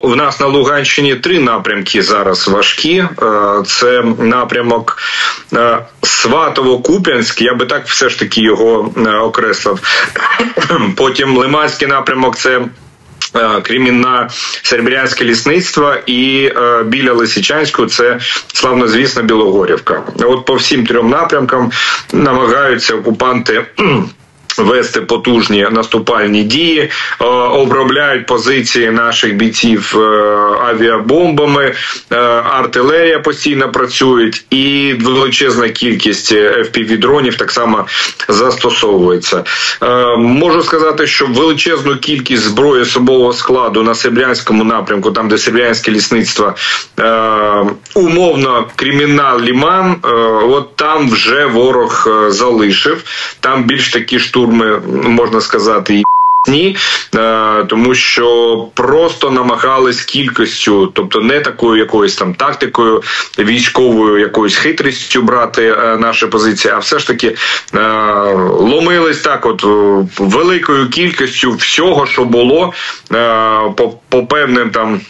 У нас на Луганщині три напрямки зараз важкі. Це напрямок Сватово-Куп'янськ. Я би так все ж таки його окреслив. Потім Лиманський напрямок це. Кремінна серебрянське лісництво і е, біля Лисичанського це славнозвісна Білогорівка. От по всім трьом напрямкам намагаються окупанти вести потужні наступальні дії, е, обробляють позиції наших бійців е, авіабомбами, е, артилерія постійно працюють, і величезна кількість fpv дронів так само застосовується. Можу сказати, що величезну кількість зброї особового складу на Сербрянському напрямку, там де Сербрянське лісництво умовно кримінал Ліман, от там вже ворог залишив. Там більш такі штурми штурми, можна сказати, ні, е, тому що просто намагались кількістю, тобто не такою якоюсь там тактикою, військовою якоюсь хитрістю брати е, наші позиції, а все ж таки е, ломились так, от великою кількістю всього, що було по, по певним там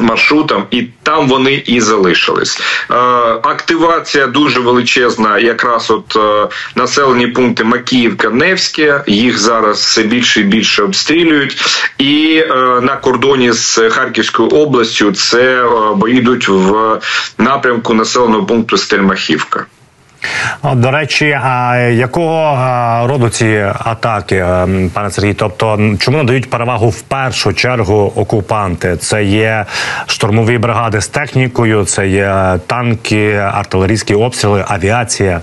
маршрутам, і там вони і залишились. Е, активація дуже величезна, якраз от е, населені пункти Макіївка, Невське. Їх зараз все більше і більше обстрілюють, і е, на кордоні з Харківською областю це бо йдуть в напрямку населеного пункту Стельмахівка. До речі, а якого роду ці атаки, пане Сергій? Тобто, чому надають перевагу в першу чергу окупанти? Це є штурмові бригади з технікою, це є танки, артилерійські обстріли, авіація.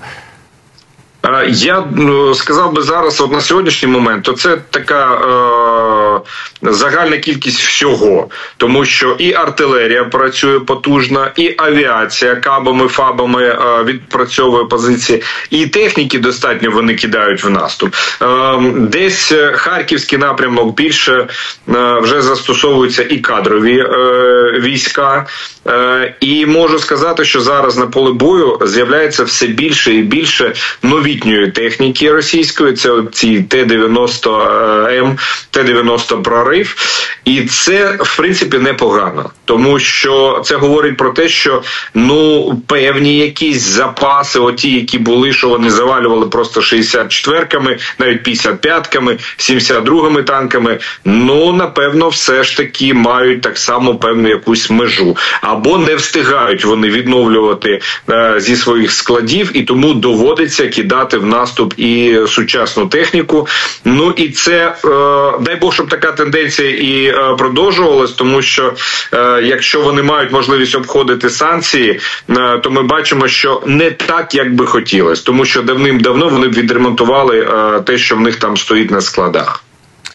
Я ну, сказав би зараз, от на сьогоднішній момент, то це така е, загальна кількість всього, тому що і артилерія працює потужно, і авіація кабами, фабами е, відпрацьовує позиції, і техніки достатньо вони кидають в наступ. Е, десь харківський напрямок більше е, вже застосовуються і кадрові е, війська. Е, і можу сказати, що зараз на поле бою з'являється все більше і більше новітньої техніки російської. Це ці Т-90М, Т-90 прорив, і це в принципі непогано, тому що це говорить про те, що ну певні якісь запаси, оті, які були, що вони завалювали просто 64-ками, навіть 55-ками, 72-ми танками. Ну напевно, все ж таки мають так само певну якусь межу. Або не встигають вони відновлювати е, зі своїх складів, і тому доводиться кидати в наступ і сучасну техніку. Ну і це е, дай Бог, щоб така тенденція і е, продовжувалась, тому що якщо вони мають можливість обходити санкції, то ми бачимо, що не так, як би хотілося, тому що давним-давно вони б відремонтували те, що в них там стоїть на складах.